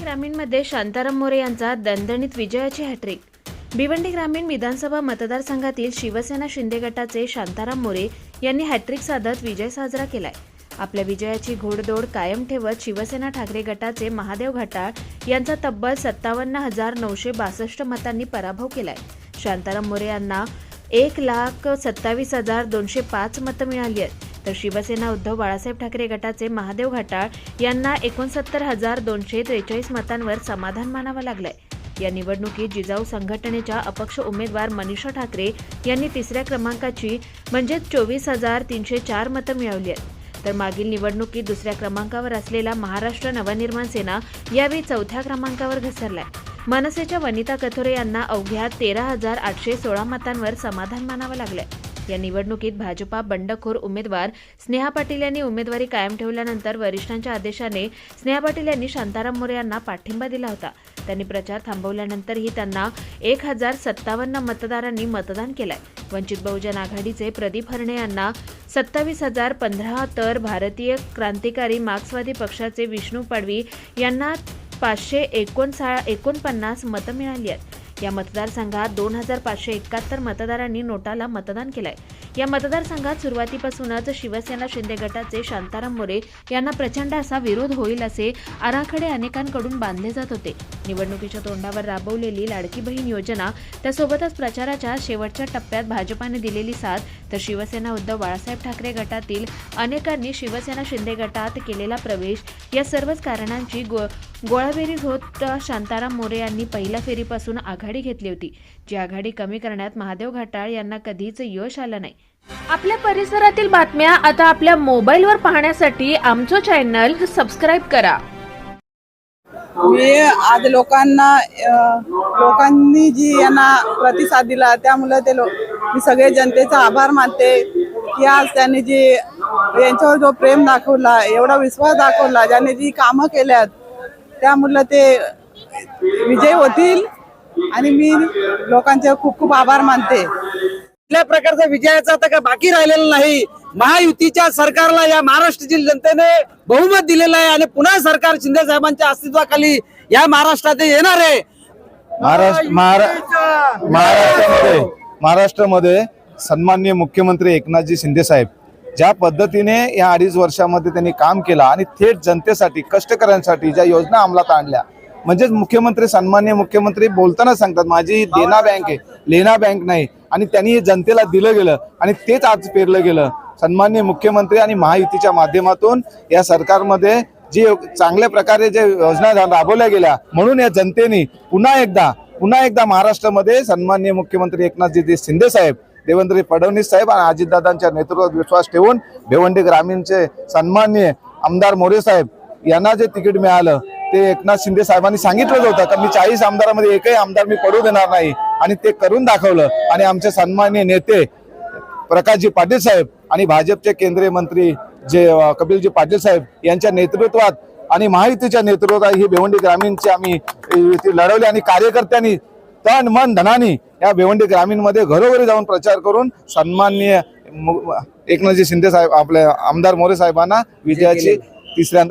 ग्रामीणमध्ये शांताराम मोरे यांचा दणदणीत विजयाची हॅट्रिक. भिवंडी ग्रामीण विधानसभा मतदारसंघातील शिवसेना शिंदे गटाचे शांताराम मोरे यांनी हॅट्रिक साधत विजय साजरा केलाय. आपल्या विजयाची घोडदौड कायम ठेवत शिवसेना ठाकरे गटाचे महादेव घाटाळ यांचा तब्बल सत्तावन्न हजार नऊशे बासष्ट मतांनी पराभव केलाय. शांताराम मोरे यांना एक लाख सत्तावीस हजार दोनशे पाच मतं मिळाली आहेत. तर शिवसेना उद्धव बाळासाहेब ठाकरे गटाचे महादेव घाटाळ यांना एकोणसत्तर हजार दोनशे त्रेचाळीस मतांवर समाधान मानावं लागलंय. या निवडणुकीत जिजाऊ संघटनेच्या अपक्ष उमेदवार मनीषा ठाकरे यांनी तिसऱ्या क्रमांकाची म्हणजेच चोवीस हजार तीनशे चार मतं मिळवली आहेत. तर मागील निवडणुकीत दुसऱ्या क्रमांकावर असलेला महाराष्ट्र नवनिर्माण सेना यावेळी चौथ्या क्रमांकावर घसरलाय. मनसेच्या वनिता कथोरे यांना अवघ्या तेरा हजार आठशे सोळा मतांवर समाधान मानावं लागलंय. या निवडणुकीत भाजपा बंडखोर उमेदवार स्नेहा पाटील यांनी उमेदवारी कायम ठेवल्यानंतर वरिष्ठांच्या आदेशाने स्नेहा पाटील यांनी शांताराम मोरे यांना पाठिंबा दिला होता. त्यांनी प्रचार थांबवल्यानंतरही त्यांना एक हजार सत्तावन्न मतदारांनी मतदान केलंय. वंचित बहुजन आघाडीचे प्रदीप हरणे यांना सत्तावीस हजार पंधरा तर भारतीय क्रांतिकारी मार्क्सवादी पक्षाचे विष्णू पाडवी यांना पाचशे एकोणसा एकोणपन्नास मतं मिळाली आहेत. या मतदारसंघात दोन हजार पाचशे एकाहत्तर मतदारांनी नोटाला मतदान केलंय. या मतदारसंघात सुरुवातीपासूनच शिवसेना शिंदे गटाचे शांताराम मोरे यांना प्रचंड असा विरोध होईल असे आराखडे अनेकांकडून बांधले जात होते. निवडणुकीच्या तोंडावर राबवलेली लाडकी बहीण योजना त्यासोबतच प्रचाराच्या शेवटच्या टप्प्यात भाजपाने दिलेली साथ तर शिवसेना उद्धव बाळासाहेब ठाकरे गटातील अनेकांनी शिवसेना शिंदे गटात केलेला प्रवेश या सर्वच कारणांची गो गोळाबेरीज होत शांताराम मोरे यांनी पहिल्या फेरीपासून आघाडी घेतली होती. जी आघाडी कमी करण्यात महादेव घाटाळ यांना कधीच यश आलं नाही. आपल्या परिसरातील बातम्या आता आपल्या मोबाईलवर पाहण्यासाठी आमचं चॅनल सबस्क्राईब करा. मी आज लोकांना लोकांनी जी यांना प्रतिसाद दिला त्यामुळे ते लो मी सगळे जनतेचा आभार मानते. की आज त्यांनी जी यांच्यावर जो प्रेम दाखवला एवढा विश्वास दाखवला ज्याने जी कामं केल्यात त्यामुळे ते विजय होतील आणि मी लोकांचे खूप खूप आभार मानते. कुठल्या प्रकारचा विजयाचा आता काय बाकी राहिलेला नाही. महायुतीच्या सरकारला या महाराष्ट्रातील जनतेने बहुमत दिलेलं आहे आणि पुन्हा सरकार शिंदे साहेबांच्या अस्तित्वाखाली या महाराष्ट्रात येणार आहे. महाराष्ट्र महारा- महाराष्ट्रामध्ये महाराष्ट्रामध्ये सन्माननीय मुख्यमंत्री एकनाथजी शिंदे साहेब. ज्या पद्धतीने या अडीच वर्षामध्ये त्यांनी काम केलं आणि थेट जनतेसाठी कष्टकऱ्यांसाठी ज्या योजना अंमलात आणल्या. म्हणजेच मुख्यमंत्री सन्मान्य मुख्यमंत्री बोलताना सांगतात माझी देना बँक आहे. लेना बँक नाही. आणि त्यांनी हे जनतेला दिलं गेलं आणि तेच आज पेरलं गेलं. सन्मान्य मुख्यमंत्री आणि महायुतीच्या माध्यमातून या सरकारमध्ये जी चांगल्या प्रकारे जे योजना राबवल्या गेल्या म्हणून या जनतेने पुन्हा एकदा पुन्हा एकदा महाराष्ट्रामध्ये सन्मान्य मुख्यमंत्री एकनाथजी शिंदे साहेब देवेंद्र फडणवीस साहेब आणि अजितदादांच्या नेतृत्वात विश्वास ठेवून भिवंडी ग्रामीणचे सन्माननीय आमदार मोरे साहेब यांना जे तिकीट मिळालं ते एकनाथ शिंदे साहेबांनी सांगितलंच होतं. का मी चाळीस आमदारामध्ये एकही आमदार मी पडू देणार नाही. आणि ते करून दाखवलं. आणि आमचे सन्माननीय नेते प्रकाशजी पाटील साहेब आणि भाजपचे केंद्रीय मंत्री जे कपिलजी पाटील साहेब यांच्या नेतृत्वात आणि महायुतीच्या नेतृत्वात ही भिवंडी ग्रामीणची आम्ही अ, लढवली. आणि कार्यकर्त्यांनी तन मन धनाने या भिवंडी ग्रामीणमध्ये घरोघरी जाऊन प्रचार करून सन्माननीय एकनाथजी शिंदे साहेब आपले आमदार मोरे साहेबांना विजयाची तिसऱ्यांदा